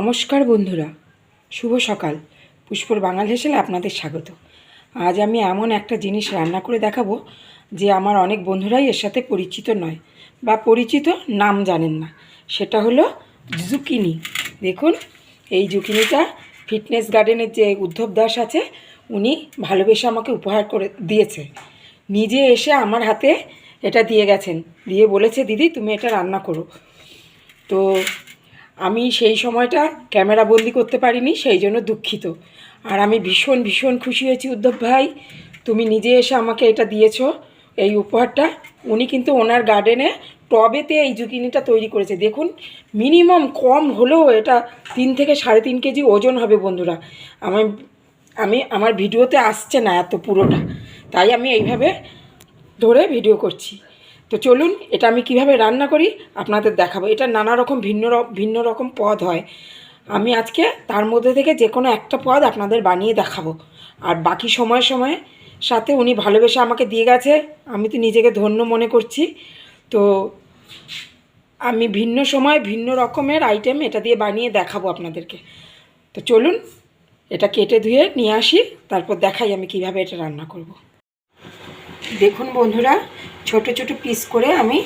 নমস্কার বন্ধুরা। শুভ সকাল। পুষ্পর বাঙাল হেসেলে আপনাদের স্বাগত। আজ আমি এমন একটা জিনিস রান্না করে দেখাবো যে আমার অনেক বন্ধুরাই এর সাথে পরিচিত নয় বা পরিচিত নাম জানেন না। সেটা হলো জুকিনি। দেখুন, এই জুকিনিটা ফিটনেস গার্ডেনের যে উদ্ধব দাস আছে, উনি ভালোবেসে আমাকে উপহার করে দিয়েছে। নিজে এসে আমার হাতে এটা দিয়ে গেছেন। দিয়ে বলেছে, দিদি, তুমি এটা রান্না করো। তো আমি সেই সময়টা ক্যামেরা বন্দি করতে পারিনি, সেই জন্য দুঃখিত। আর আমি ভীষণ ভীষণ খুশি হয়েছি উদ্ধব ভাই। তুমি নিজে এসে আমাকে এটা দিয়েছ, এই উপহারটা। উনি কিন্তু ওনার গার্ডেনে টবেতে এই জুকিনিটা তৈরি করেছে। দেখুন মিনিমাম কম হলেও এটা তিন থেকে সাড়ে তিন কেজি ওজন হবে বন্ধুরা। আমি আমি, আমার ভিডিওতে আসছে না এত পুরোটা। তাই আমি এইভাবে ধরে ভিডিও করছি। তো চলুন এটা আমি কীভাবে রান্না করি আপনাদের দেখাবো। এটা নানা রকম ভিন্ন ভিন্ন রকম পদ হয়। আমি আজকে তার মধ্যে থেকে যে কোনো একটা পদ আপনাদের বানিয়ে দেখাবো। আর বাকি সময় সময়ে সাথে উনি ভালোবেসে আমাকে দিয়ে গেছে, আমি তো নিজেকে ধন্য মনে করছি। তো আমি ভিন্ন সময় ভিন্ন রকমের আইটেম এটা দিয়ে বানিয়ে দেখাবো আপনাদেরকে। তো চলুন এটা কেটে ধুয়ে নিয়ে আসি, তারপর দেখাই আমি কীভাবে এটা রান্না করব। দেখুন বন্ধুরা ছোট ছোট পিস করে আমি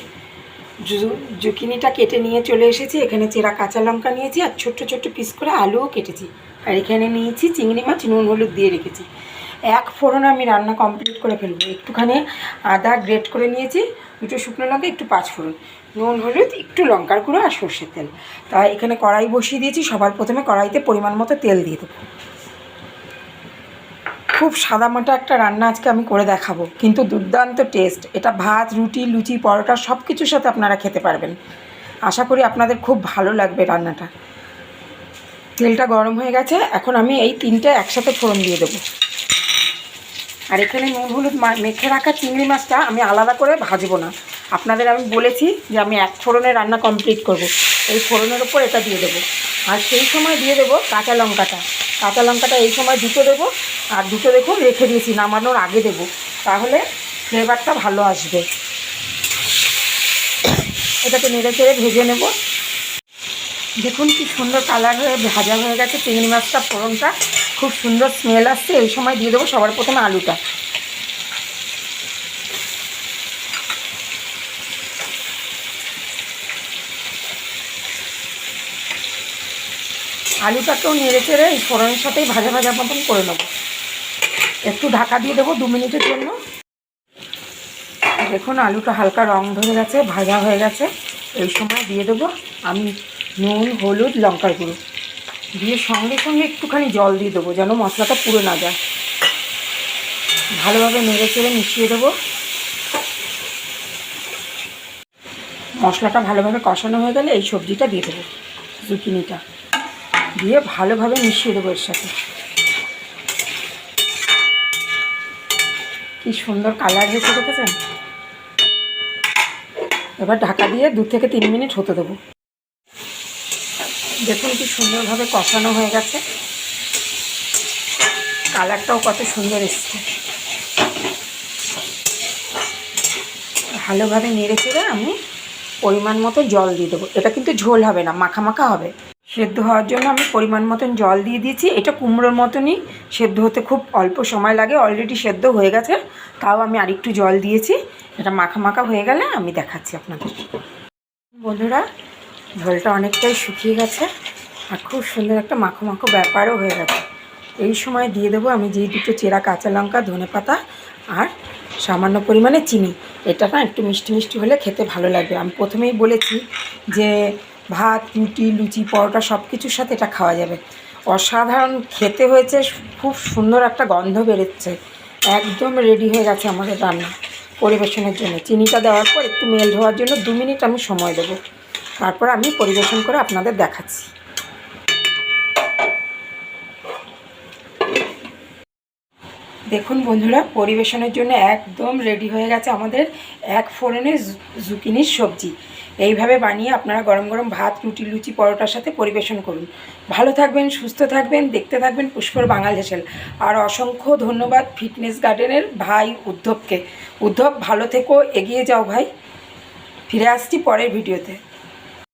জুকিনিটা কেটে নিয়ে চলে এসেছি। এখানে চেরা কাঁচা লঙ্কা নিয়েছি আর ছোট্ট ছোট্ট পিস করে আলুও কেটেছি। আর এখানে নিয়েছি চিংড়ি মাছ, নুন, হলুদ দিয়ে রেখেছি। এক ফোড়নে আমি রান্না কমপ্লিট করে ফেলব। একটুখানি আদা গ্রেট করে নিয়েছি, দুটো শুকনো লঙ্কা, একটু পাঁচ ফোড়ন। নুন, হলুদ, একটু লঙ্কার গুঁড়ো আর সর্ষের তেল। তা এখানে কড়াই বসিয়ে দিয়েছি। সবার প্রথমে কড়াইতে পরিমাণ মতো তেল দিয়ে দেবো। খুব সাদামাটা একটা রান্না আজকে আমি করে দেখাবো। কিন্তু দুর্দান্ত টেস্ট এটা ভাত, রুটি, লুচি, পরোটা সব কিছুর সাথে আপনারা খেতে পারবেন। আশা করি আপনাদের খুব ভালো লাগবে রান্নাটা। তেলটা গরম হয়ে গেছে, এখন আমি এই তিনটা একসাথে ফোড়ন দিয়ে দেবো। আর এখানে নুন, হলুদ মেখে রাখা চিংড়ি মাছটা আমি আলাদা করে ভাজবো না। আপনাদের আমি বলেছি যে আমি এক ফোড়নে রান্না কমপ্লিট করব। এই ফোড়নের ওপর এটা দিয়ে দেবো। আর সেই সময় দিয়ে দেবো কাঁচা লঙ্কাটা। কাঁচা লঙ্কাটা এই সময় দুটো দেবো। আর দুটো দেখুন রেখে দিয়েছি, নামানোর আগে দেবো। তাহলে ফ্লেভারটা ভালো আসবে। এটাকে নেড়ে চেড়ে ভেজে নেব। দেখুন কি সুন্দর কালার হয়ে, ভাজা হয়ে গেছে। চিংড়ি মাছটা ফোড়নটা খুব সুন্দর স্মেল আসছে। এই সময় দিয়ে দেবো সবার প্রথমে আলুটা। আলুটাকেও নেড়ে চেড়ে এই ফোড়নের সাথেই ভাজা ভাজা মতন করে নেব। একটু ঢাকা দিয়ে দেবো দু মিনিটের জন্য। দেখুন, আলুটা হালকা রং ধরে গেছে, ভাজা হয়ে গেছে। এই সময় দিয়ে দেবো আমি নুন, হলুদ, লঙ্কার গুঁড়ো। দিয়ে সঙ্গে সঙ্গে একটুখানি জল দিয়ে দেবো যেন মশলাটা পুড়ে না যায়। ভালোভাবে নেড়ে চেড়ে মিশিয়ে দেবো। মশলাটা ভালোভাবে কষানো হয়ে গেলে এই সবজিটা দিয়ে দেবো। জুকিনিটা। দিয়ে ভালোভাবে মিশিয়ে দেবো এর সাথে। কি সুন্দর কালার হয়েছে দেখেছেন? এবার ঢাকা দিয়ে দু থেকে তিন মিনিট হতে দেবো। দেখুন কি সুন্দরভাবে কষানো হয়ে গেছে। কালারটাও কত সুন্দর এসছে। ভালোভাবে নেড়ে চেড়ে আমি পরিমাণ মতো জল দিয়ে দেবো। এটা কিন্তু ঝোল হবে না, মাখা মাখা হবে। সেদ্ধ হওয়ার জন্য আমি পরিমাণ মতন জল দিয়ে দিয়েছি। এটা কুমড়োর মতনই, সেদ্ধ হতে খুব অল্প সময় লাগে অলরেডি সেদ্ধ হয়ে গেছে। তাও আমি আরেকটু জল দিয়েছি। এটা মাখা মাখা হয়ে গেলে আমি দেখাচ্ছি আপনাদের। বন্ধুরা, ঝোলটা অনেকটাই শুকিয়ে গেছে আর খুব সুন্দর একটা মাখো মাখো ব্যাপারও হয়ে গেছে। এই সময় দিয়ে দেবো আমি যেই দুটো চেরা কাঁচা লঙ্কা, ধনে পাতা আর সামান্য পরিমাণে চিনি। এটা না একটু মিষ্টি মিষ্টি হলে খেতে ভালো লাগবে। আমি প্রথমেই বলেছি যে ভাত, রুটি, লুচি, পরোটা সব কিছুর সাথে এটা খাওয়া যাবে। অসাধারণ খেতে হয়েছে, খুব সুন্দর একটা গন্ধ বেরোচ্ছে। একদম রেডি হয়ে গেছে আমাদের রান্না পরিবেশনের জন্য। চিনিটা দেওয়ার পর একটু মেল ধোয়ার জন্য দু মিনিট আমি সময় দেবো। তারপর আমি পরিবেশন করে আপনাদের দেখাচ্ছি। দেখুন বন্ধুরা, পরিবেশনের জন্য একদম রেডি হয়ে গেছে আমাদের এক ফোড়নের জু- জুকিনির সবজি। এইভাবে বানিয়ে আপনারা গরম গরম ভাত, রুটি, লুচি, পরোটার সাথে পরিবেশন করুন। ভালো থাকবেন, সুস্থ থাকবেন, দেখতে থাকবেন পুষ্পর বাঙাল হেসেল। আর অসংখ্য ধন্যবাদ ফিটনেস গার্ডেনের ভাই উদ্ধবকে। উদ্ধব, ভালো থেকো, এগিয়ে যাও ভাই। ফিরে আসছি পরের ভিডিওতে।